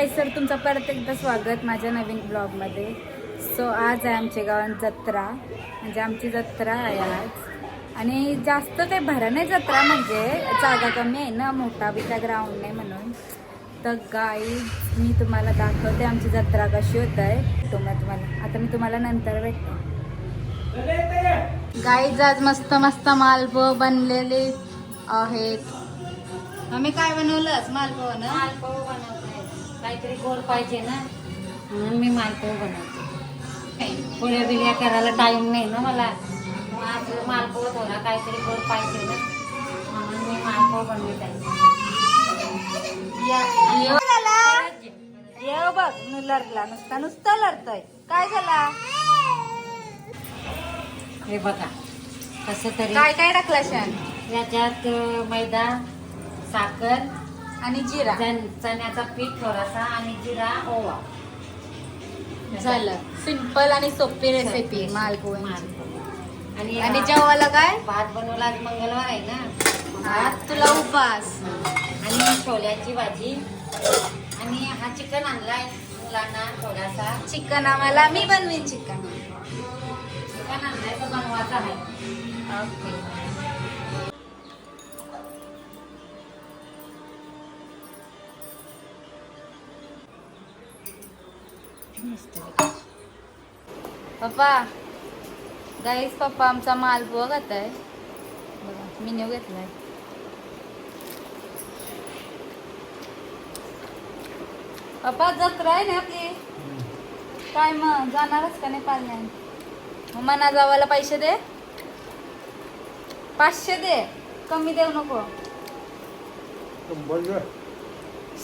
गाईस sir तुमचं परत एकदा स्वागत माझ्या नवीन ब्लॉगमध्ये सो आज आहे आमच्या गावात जत्रा. म्हणजे आमची जत्रा आहे आज. आणि जास्त काही भरा नाही जत्रा म्हणजे जागा कमी आहे ना मोठा बी त्या ग्राउंड नाही म्हणून. तर गाई मी तुम्हाला दाखवते आमची जत्रा कशी होत आहे तुम्हाला तुम्हाला आता मी तुम्हाला नंतर भेटते. गाईज आज मस्त मस्त मालपो बनलेले आहेत. आम्ही काय बनवलंच मालपो ना? मालपोह बनवते काहीतरी गोड पाहिजे ना? म्हणून मी मालपोह बनवते. पोळ्या बिळ्या करायला टाइम नाही ना मला. आज मालपोह थोडा काहीतरी गोड पाहिजे ना? म्हणून मी मालपोह बनवत. आहे या- येऊ झाला? येऊ बघ लढला नुसता नुसता लढतोय. काय झाला? हे बघा कसं तरी काय काय टाकला शान याच्यात मैदा साखर आणि जिरा. चण- चण्याचा पीठ थोडासा आणि जिरा ओवा. झालं. सिंपल आणि सोपी रेसिपी मालपोह. आणि आणि जेवायला काय? भात बनवला आज मंगळवार आहे ना. आज तुला उपास. आणि छोल्याची भाजी. आणि हा चिकन आणलाय मुलांना थोडासा. चिकन आम्हाला मी बनवीन चिकन. चिकन आणलाय तो बनवायचा आहे. ओके. पप्पा गाईस पप्पा आमचा मालपुआ खात आहे. बघा मेन्यू घेतलाय. पप्पा जत्रा आहे ना आपली? काय मग जाणारच का नाही पालण्यात मग मना जावाला पैसे दे. पाचशे दे. कमी देऊ नको.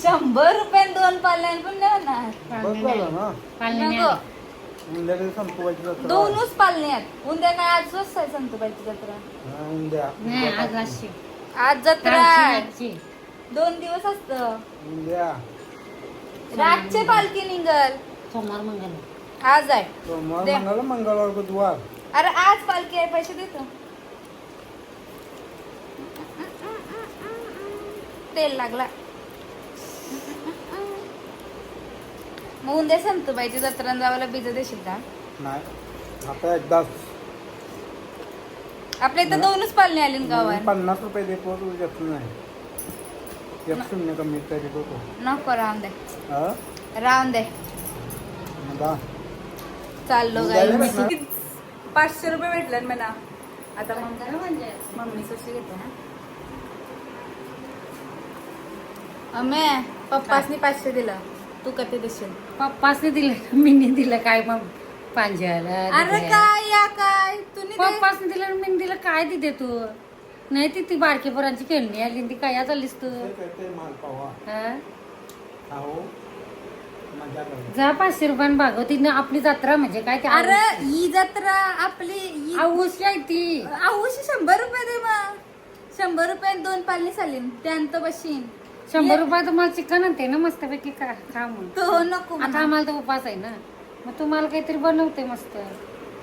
शंभर रुपये दोन पाल्यान पण नाही होणार नको. उंद्याकडे संपवायची जत्रा. दोनच पालण्यात उद्या काय आज स्वस्त आहे संतोबाईची जत्रा? हा, उंद्या. नाही आज अशी. आज जत्रा आहे. आजची. दोन दिवस असत. उंद्या. रातचे पालखी निघल. सोमवार मंगळवार. आज आहे. सोमवार. मंगळ मंगळवार बुधवार. अरे आज पालखी आहे पैसे देतो. तेल लागला. मग उद्या संतोबाईची जत्रा जावायला बीज देशील का? नाही. आता एकदाच आपल्या इथं दोनच पालणे आली ना गावात. पन्नास रुपये देतो तू घेत नाही एक शून्य कमी तरी देतो. नको राहून दे. हा? राहून दे. मग चाललो उद्याला गाई भेटणार? पाचशे रुपये भेटले ना मला आता मग म्हणजे मम्मी सुशी घेते ना? अम्मे पप्पासनी पाचशे दिलं. तू कधी देशील? पप्पासने दिलं. मी नाही दिलं. काय मग? पांज्याला अरे काय या काय? तुम्ही पप्पासने दिलं आणि मी दिलं. काय तिथे तू? नाही ती ती बारकी पोरांची खेळणी आली आणि ती काय चाललीस तू? ते- ते माल पावा. हा? खाओ. मजा करू. जा पाचशे रुपयाने भागव. तिने आपली जत्रा म्हणजे काय? ते अरे ही जत्रा आपली ही- आऊस आहे ती. आऊशी शंभर रुपये दे मग शंभर रुपये दोन पालनी चालीन त्यानंतर बशीन. शंभर रुपये तुम्हाला चिकन आणते ना मस्तपैकी खा खा मग तो नको आता आम्हाला तर उपास आहे ना. मग तुम्हाला काहीतरी बनवते मस्त.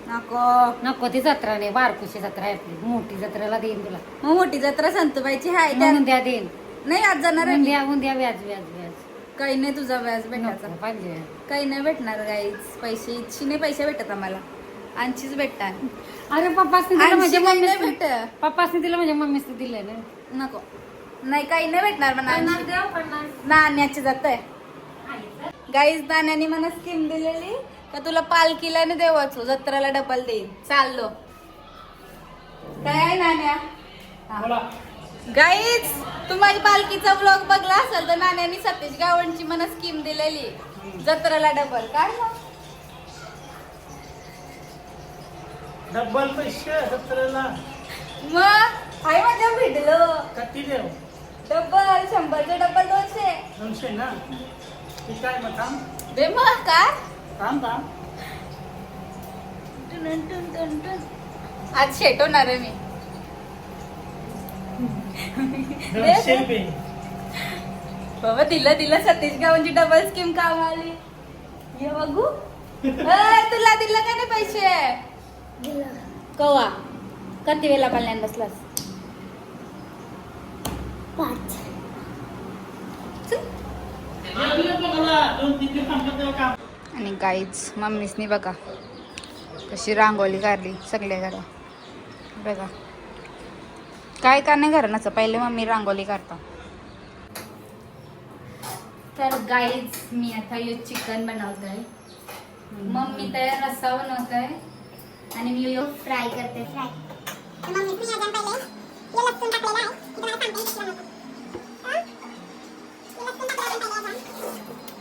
नको. नको ती जत्रा नाही बारकुशी जत्रा आहे आपली. मोठी जत्रेला देईन तुला. मग मोठी जत्रा संतबाईची हाय त्या- मग उद्या देईन. नाही आज जाणार आहे उद्या उद्या व्याज व्याज व्याज. काही नाही तुझा व्याज भेटायचा. नको पाहिजे. काही नाही भेटणार गाईज पैसे इच्छी नाही पैसे भेटत आम्हाला. आणखीच भेटतात अरे पप्पासने दिलं म्हणजे आणखी काही नाही मम्मी भेटत. पप्पासने दिलं म्हणजे मम्मीच दिलं ना. नको. नाही काही नाही भेटणार म्हणा. नाण्याची जात आहे. गाईज नाण्याने मला स्कीम दिलेली. का तुला पालखीला नाही देवाचो जत्राला डबल देईन. चाललो. काय आहे नाण्या? गाईज तू माझी पालखीचा ब्लॉग बघला असेल तर नाण्याने सतीश गावंची मला स्कीम दिलेली. जत्राला डबल काय मग? डब्बल पैसे जत्रेला. मग? आई माझ्या भेटलो. किती देव डबल शंभरचे डबल दोनशे. दोनशे ना? काय मग थांब. बे मग काय? थांब थांब. टुन टुन टुन टुन. आज शेटवणार आहे मी. दोनशे रुपये. बाबा दिलं दिलं. सतीश गावांची डबल स्कीम काम आली ये बघू. अय, तुला दिलं का नाही पैसे? कवा? किती वेळा पाल्यान बसलास? पाच आणि गाईच मम्मीसनी बघा कशी रांगोळी काढली सगळे घरा बघा. काय का नाही घराण्याचं? पहिले मम्मी रांगोळी काढता. तर गाईच मी आता यो चिकन बनवत आहे मम्मी तर रस्सा बनवत आहे आणि मी यो फ्राय करते. Fry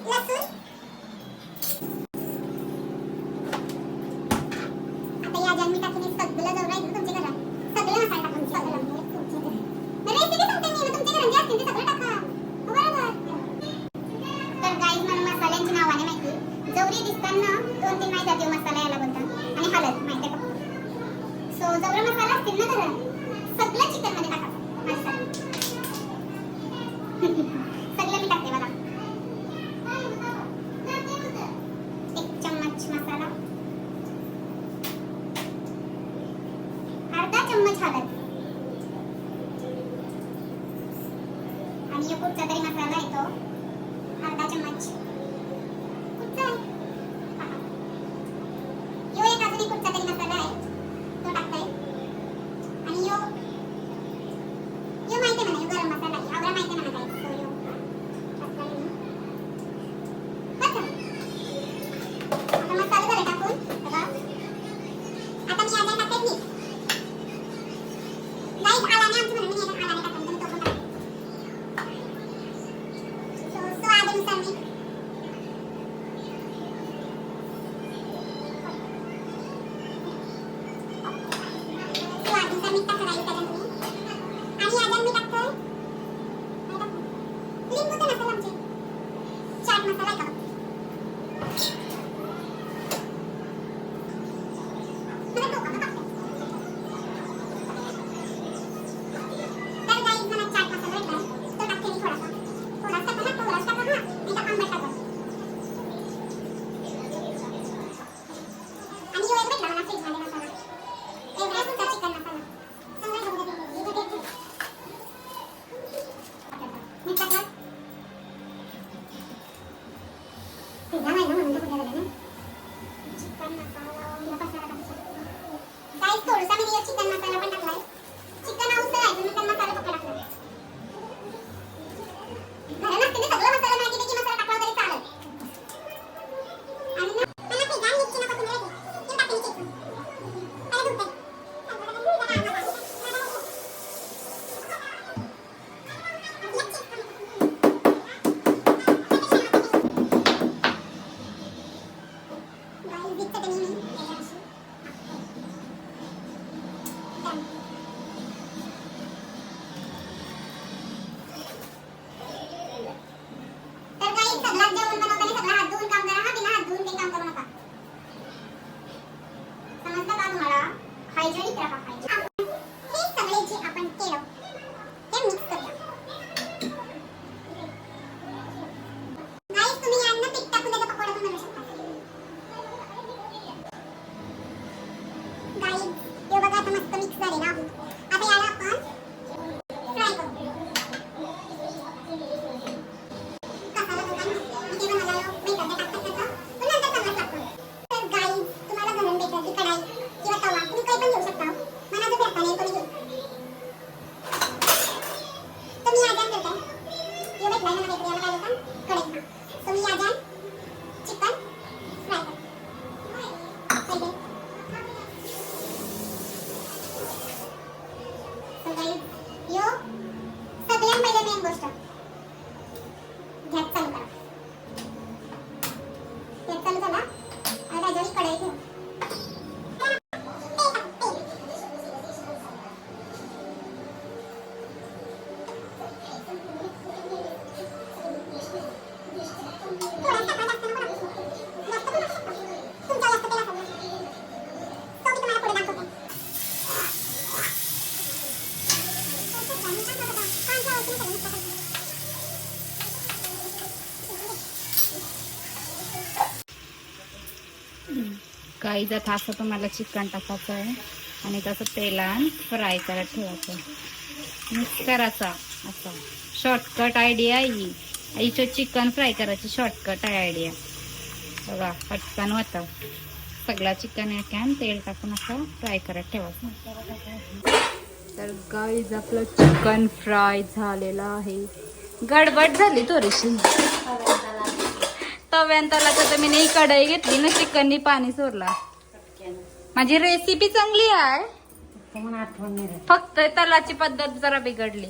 Nasıl? थोडासा मी यात चिकन मसाला पण टाकलाय. चिकन हाऊस आहे म्हणून त्यांना मसाला फक्त टाकला Yo voy गाईचा असं तुम्हाला चिकन टाकायचं आहे आणि तसं तेलान फ्राय करत ठेवायचं मिक्स करायचा असं. शॉर्टकट आयडिया ही. आईचं चिकन फ्राय करायची शॉर्टकट आहे आयडिया बघा पटकन होतं सगळा चिकन याक्यान तेल टाकून असं फ्राय करत ठेवायचं. तर गाईज आपलं चिकन फ्राय झालेलं आहे. गडबड झाली थोडीशी. तव्यान त्याला तर मी नाही कढई घेतली ना चिकननी पाणी सोडला. माझी रेसिपी चांगली आहे. फक्त तलाची पद्धत जरा बिघडली.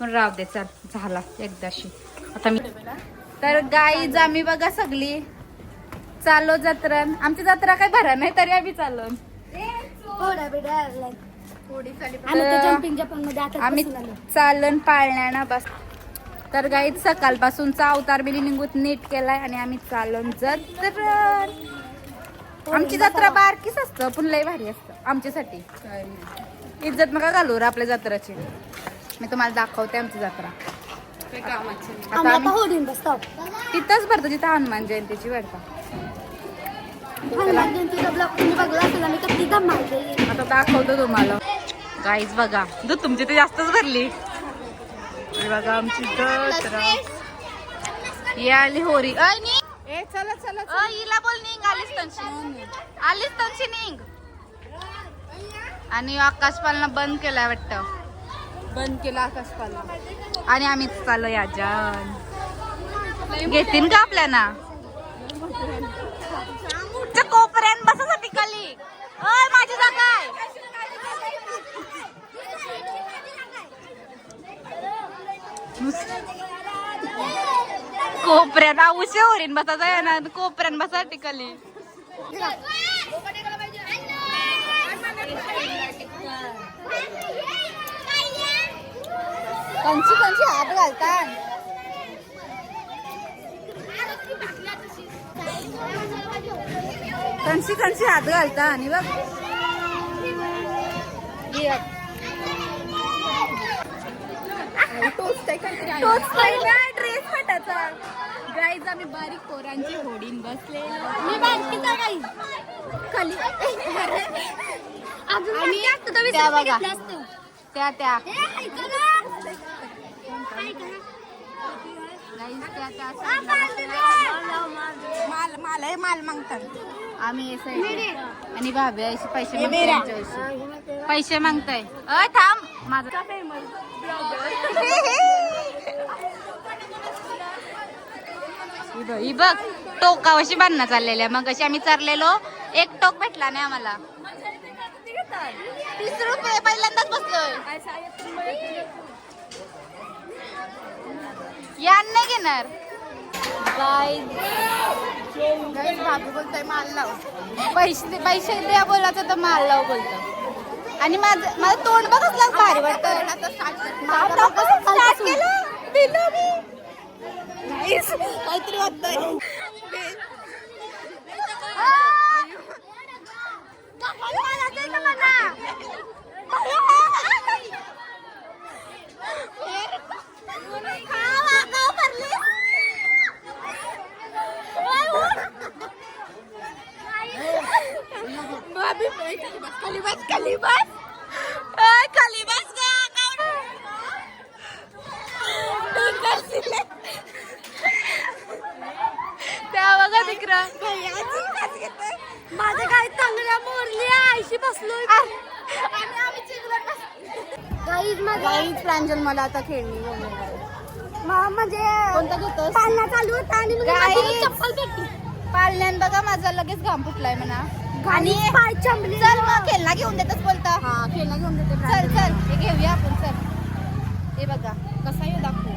पण राव दे चल झाला एकदाशी. आता मी तर गाईज आम्ही बघा सगळी. चालो जत्रण. आमची जत्रा काय भरा नाही तरी आम्ही चाललो तर आम्ही चालन पाळण्याना बस तर गाईत सकाळपासूनचा अवतार बिली निघूत नीट केलाय आणि आम्ही चालून जत्रण आमची जत्रा बारकीच असतं पण लय भारी असतं आमच्यासाठी. इज्जत नका घालू रे आपल्या जत्राची. मी तुम्हाला दाखवते आमची जत्रा. आता आम्ही तिथंच भरतो जिथं हनुमान जयंतीची भरता. आता दाखवतो तुम्हाला. गाईज बघा. दूध तुमची ते जास्तच भरली. हे बघा आमची जत्रा ही आली होरी. ए चला चला हिला बोल निघ. आलीस तनशी आलीस तनशी निघ. आणि आकाश पालना बंद केलाय वाटतं. बंद केला आकाश पालना. आणि आम्हीच चाललो याजान घेतील का आपल्याला? त्या कोपऱ्यान बसासाठी खाली अय माझी जागा आहे कोपऱ्यात. आऊशे होरीन बसायचा आहे ना कोपऱ्यान बसासाठी खाली कंची कंची हात घालतात कंची कंची हात घालता आणि बघ. ये. टोचतोय ना फाटाचा गाईज आम्ही बारीक पोरांची होडीन बसले मी बारकीचा गाई खाली. आणि त्या बघा. त्या माल माल आहे माल मागतात. आम्ही. आणि भाभी पैसे मागताय. पैसे. मागताय अ थांब. माझं ही बघ- टोकावशी बांधणं चाललेल्या. मग अशी आम्ही चाललेलो एक टोक भेटला नाही आम्हाला. तीस रुपये पहिल्यांदाच बसलोय. यान नाही घेणार. बाबू बोलतोय माल लाव. पैसे पैसे द्या बोलायचं तर माल लाव बोलतो. आणि माझं माझं तोंड बघ कसलं भारी वाटतं स्टार्ट केलं. दिलं मी. Guys, काहीतरी वाटतंय खाली बस खाली बस अय, खाली बस ग त्या बघा तिकडं माझं काय चांगल्या मोरली आयशी बसलो गाईच प्रांजल मला आता खेळणी म्हणजे कोणता घेतोस? पालना चालू होता आणि चप्पल भेटली पालण्यान बघा माझा लगेच घाम फुटलाय म्हणा. आणि चल मग खेळणा घेऊन देतच बोलता. हा खेळणा घेऊन देते चल चल. हे घेऊया आपण चल. हे बघा कसा येऊ दाखवू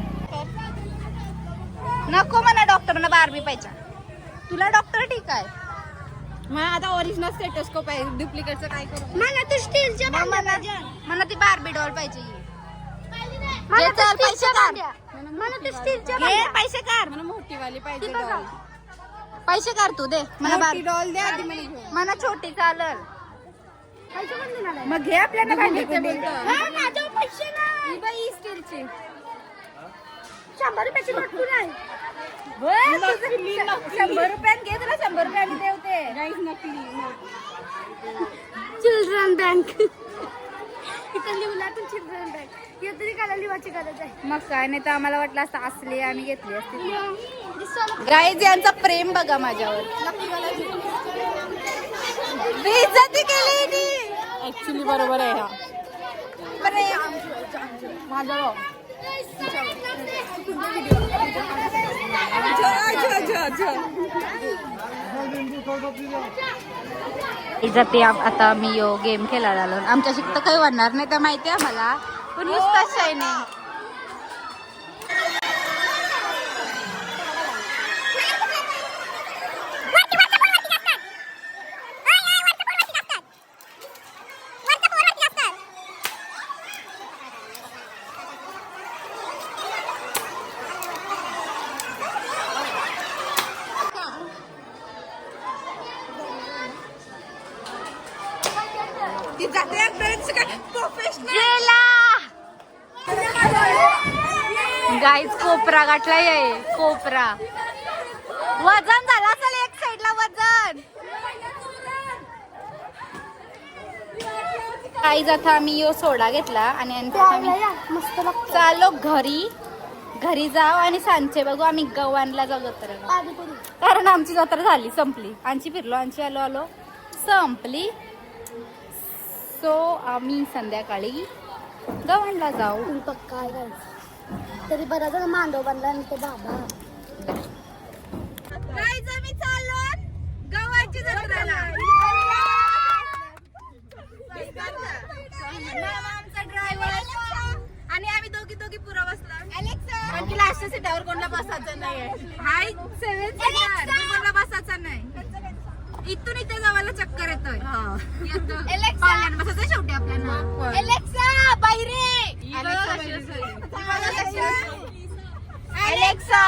नको म्हणा डॉक्टरना बारबी पाहिजे. तुला डॉक्टर ठीक आहे? मग आता ओरिजिनल स्टेटोस्कोप आहे. डुप्लिकेटचं काय करू? मला तू स्टीलच्या मला ती बारबी डॉल पाहिजे. घे चल, पैसे काढ. मला तू स्टीलच्या घे पैसे काढ. मला मोठी वाली पाहिजे पैसे काढ तू दे. मला डॉल दे आधी मला मला छोटी चालल. मग घे आपल्याला भांडी पैसे नाही. बाई स्टीलची शंभर रुपयाची आहे? शंभर रुपयात घे तुला शंभर रुपयाने देवते. नकली चिल्ड्रन बँक. इथं लिवलातून चिल्ड्रन बॅग. हे तरी काला लिवाची गरज आहे. मग काय नाही तर आम्हाला वाटलं असतं असली आम्ही घेतली असती. गाईज यांचा प्रेम बघा माझ्यावर. बेइज्जती केली. ऍक्च्युली बरोबर आहे हा. प्रेम. जाते आता मी यो गेम खेळायला आलो. आमच्या शिकत काही वाढणार नाही तर माहिती आहे मला पण आहे शायनिंग गाईज कोपरा गाठला ये कोपरा. वजन झाला असेल एक साइडला वजन. गाईज आता आम्ही यो सोडा घेतला आणि आम्ही लागतं चालो घरी. घरी जाऊ आणि सांचे बघू आम्ही गव्हाणला जाऊ जत्रेला कारण आमची जत्रा झाली संपली. आमची फिरलो आमची आलो आलो. संपली. सो आम्ही संध्याकाळी गव्हाणला जाऊ. guys. तरी बरा जण मांडव बांधला आणि तो बाबा. आणि आम्ही दोघी दोघी पुरा बसला. आणखी लास्ट सीटावर कोणाला बसायचं नाही हाय सेवन सीटर कोणाला बसायचं नाही. इथून इथे जावायला चक्कर येतोय. बसायचं शेवटी आपल्याला. एलेक्सा बाहेरे एलेक्सा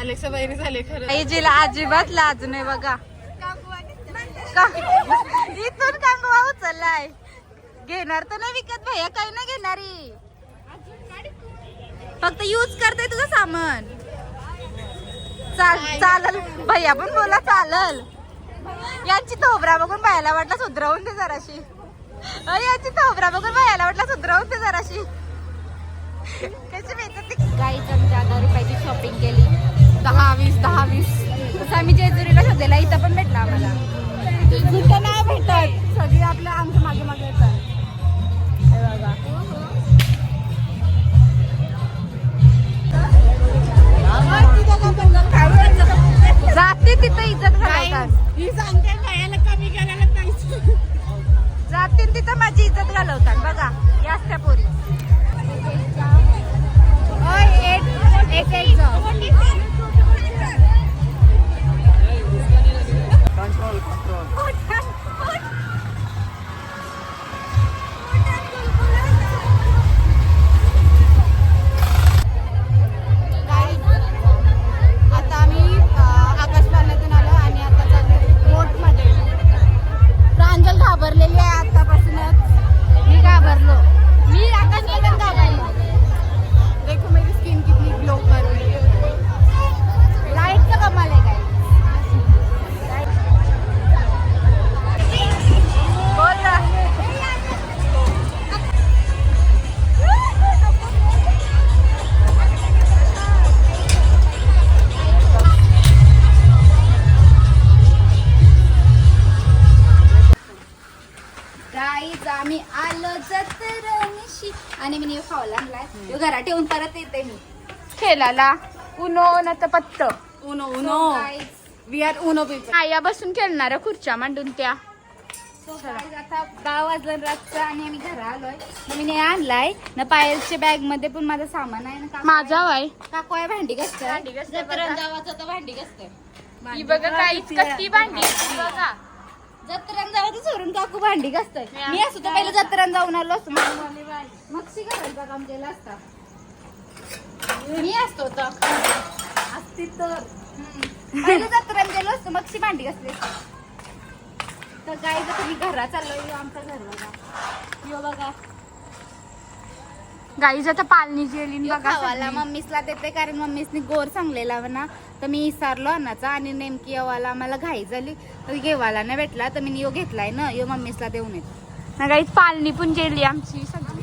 अलेक्सा बहिणी झाले खरं. आईजीला अजिबात लाज नाही बघा. इथून कांगवा उचललाय. घेणार तर नाही विकत भैया काही नाही घेणारी. फक्त यूज करते तुझं सामान. चाल चालल. भैया पण बोला चालल. यांची थोबरा बघून भैयाला वाटलं सुधरवून दे जराशी. यांची थोबरा बघून भैयाला वाटलं सुधरवून दे जराशी. कशी भेटत गाईच्या हजार रुपयाची शॉपिंग केली. दहा वीस दहा वीस. तसं आम्ही जेजुरीला शोधलेला इथं पण भेटला आम्हाला. जिथं नाही भेटत. सगळी आपल्या आमच्या मागे मागे येतात. जाते तिथं इज्जत घालवतात. ही सांगते खायला कमी करायला पाहिजे. जाते तिथं माझी इज्जत घालवतात. बघा या असत्या पोरी. कंट्रोल कंट्रोल खेळाला उनो न तर पत्त. Uno Uno. We are Uno people आया बसून खेळणाऱ्या खुर्च्या मांडून त्या. आता गाव वाजलं रातचं आणि आम्ही घरा आलोय. मग मी नाही आणलाय. ना पायलच्या बॅगमध्ये पण माझं सामान आहे. ना माझा वाय काकू आहे भांडी घासते ही बघा काही कट्टी भांडी बघा. जत्रान जाऊ सोडून काकू भांडी घासतोय. मी असतो तर पहिलं जत्रान जाऊन आलो असतो. मग मग घालायचा काम केलं असता मी असतो तर असती तर. पहिलं गेलो असतो मग भांडी असती. तर काय जर तुम्ही घरात चाललो आमचा घर बघा यो बघा. गाईज आता पालनी जेली यो खावाला मम्मीसला देते कारण मम्मीसनी गोर सांगलेला ना तर मी विसरलो अन्नाचा आणि नेमकी येवाला आम्हाला घाई झाली. तर घेवाला नाही भेटला तर मी यो घेतलाय ना यो मम्मीसला देऊन येत. ना गाईज पालणी पण गेली आमची सगळी.